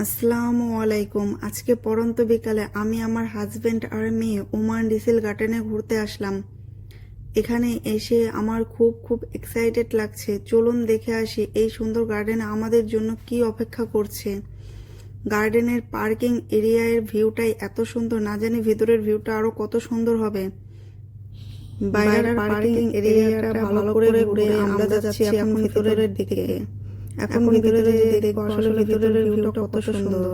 আসসালামু আলাইকুম। আজকে পরন্ত বিকালে আমি আমার হাজবেন্ড আর মেয়ে ওমান ডিসেল গার্ডেনে ঘুরতে আসলাম। এখানে এসে আমার খুব খুব এক্সাইটেড লাগছে। চলুন দেখে আসি এই সুন্দর গার্ডেনে আমাদের জন্য কি অপেক্ষা করছে। গার্ডেনের পার্কিং এরিয়ার ভিউটাই এত সুন্দর। না জানি ভিতরের ভিউটা আরও কত সুন্দর হবে। বাইরের পার্কিং এরিয়াটা ভালো করে ঘুরে আমরা যাচ্ছি এখন ভিতরের দিকে। এখন ভিতরে যে দেখব আসলে ভিতরের ভিউটা কত সুন্দর।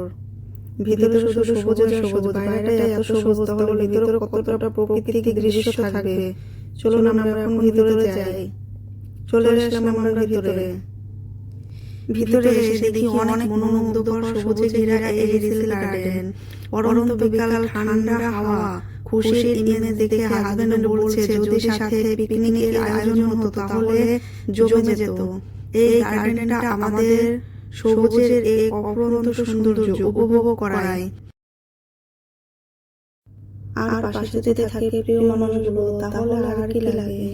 ভিতরে শুধু সবুজ আর সবুজ বাইরেটা এত সবুজ তাহলে ভিতরে কতটা প্রকৃতিক দৃশ্য থাকবে? চলুন আমরা এখন ভিতরে যাই। চলে আসলাম আমরা ভিতরে। ভিতরে। এসে দেখি অনেক মনোমুগ্ধকর সবুজে ঘেরা এই রিসেল গার্ডেন পরন্ত বিকাল ঠান্ডা হাওয়া। খুশির ইমেজ দেখে হাজবেন্ড বলছে যদি সাথে পিকনিকের আয়োজন হতো তাহলে জমে যেত। এই গার্ডেনটা আমাদের সবুজের এক অপরন্ত সৌন্দর্য উপভোগ করায়। আর পাশে যদি থাকে প্রিয় মানুষগুলো তাহলে আর কি লাগে?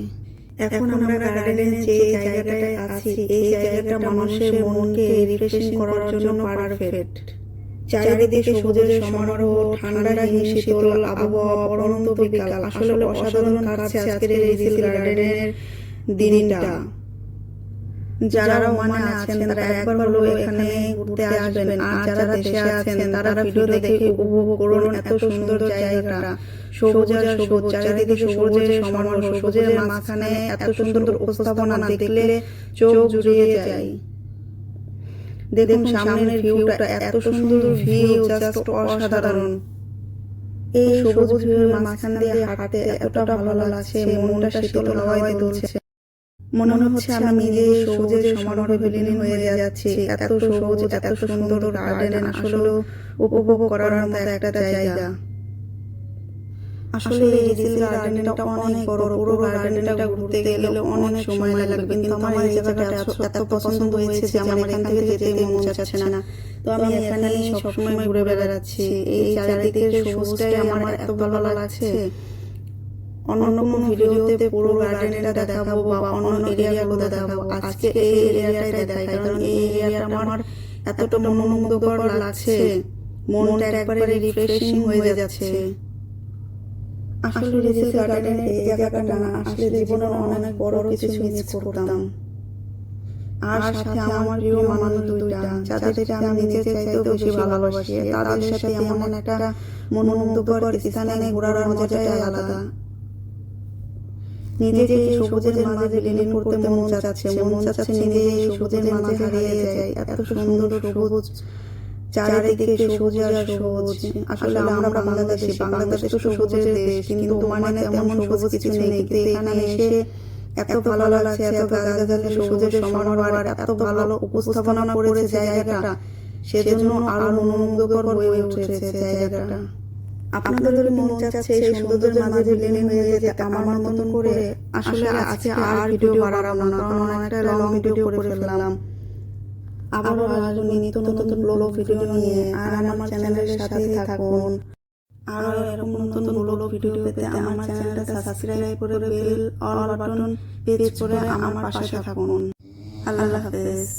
এখন আমরা গার্ডেনে যে জায়গাটায় আছি এই জায়গাটা মানুষের মনকে রিফ্রেশিং করার জন্য পারফেক্ট চারিদিকে সবুজের সমারোহ ঠান্ডা হিম শীতল আবহাওয়া পরন্ত বিকাল। আসলে অসাধারণ কাটছে আজকের এই রিসেল গার্ডেনের দিনটা। যারা ওমানে আছেন তারা একবার হলো এখানে ঘুরতে আসবেন। আর যারা দেশে আছেন তারা ভিডিও দেখে উপভোগ করুন এত সুন্দর জায়গাটা সবুজ আর সবুজ চারিদিকে সবুজের সমারোহ সবুজের মাঝখানে এত সুন্দর উপস্থাপনা দেখলে চোখ জুড়িয়ে যায়। দেখুন সামনের ভিউটা এত সুন্দর ভিউ জাস্ট অসাধারণ। এই সবুজ ভিউয়ের মাঝখান দিয়ে হাঁটতে এতটা ভালো লাগছে মনটা শীতল হাওয়ায় দুলছে মনে হচ্ছে আমি নিজে সবুজের সমারোহে বিলীন হয়ে যাচ্ছি। এত সবুজ এত সুন্দর গার্ডেন আসলে উপভোগ করার মতো একটা জায়গা। আসলে এই রিসেল গার্ডেনটা অনেক বড় পুরো গার্ডেনটা ঘুরতে গেলে অনেক সময় লাগবে। কিন্তু আমার এই জায়গাটা এত- এত পছন্দ হয়েছে যে আমার এখান থেকে যেতে মন যাচ্ছে না। তো আমি এখানেই সবসময় ঘুরে বেড়াচ্ছি। এই চারিদিকের সবুজটাই আমার এত ভালো লাগছে। অন্য কোনো ভিডিওতে পুরো গার্ডেনটা দেখাবো বা অন্য এরিয়াগুলো দেখাবো। আজকে এই এরিয়াটাই দেখাই কারণ এই এরিয়াটা আমার এতটা মনোমুগ্ধকর লাগছে। মনটা একবারে রিফ্রেশিং হয়ে যাচ্ছে। আসলে রিসেল গার্ডেনের এই জায়গাটা না আসলে জীবনের অনেক বড় কিছু মিস করতাম। আর সাথে আমার প্রিয় মানুষ দুইটা যাদেরকে আমি নিজে চাইতেও বেশি ভালোবাসি তাদের সাথে এমন একটা মনোমুগ্ধকর স্থানে ঘোরার মজাটাই আলাদা নিজেকে এই সবুজের মাঝে বিলীন করতে মন চাচ্ছে? মন চাচ্ছে নিজে এই সবুজের মাঝে হারিয়ে যায়। এত সুন্দর সবুজ চারিদিকে সবুজ আর সবুজ। আসলে আমরা বাংলাদেশি বাংলাদেশ তো সবুজের দেশ কিন্তু মানে তেমন সবুজ কিছু নেই। কিন্তু এখানে এসে এত ভালো লাগছে এত গাছগাছালি সবুজের সমারোহ আর এত ভালো উপস্থাপনা করেছে জায়গাটা সেজন্য আরও মনোমুগ্ধকর হয়ে উঠেছে জায়গাটা। আপনাদের মন চাচ্ছে এই সৌন্দর্যের মাঝে বিলীন হয়ে যেতে আমার মতন করে আসলে আজকে আর ভিডিও বাড়াবো না। কারণ অনেকটা লং ভিডিও করে ফেললাম। আবারও আসব নিত্য নতুন ব্লগ ভিডিও নিয়ে। আর আমার চ্যানেলের সাথেই থাকুন। আরও এরকম নতুন ব্লগ ভিডিও পেতে আমার চ্যানেলটা সাবস্ক্রাইব করে বেল অল বাটন পেজ করে আমার পাশে থাকুন। আল্লাহ হাফেজ।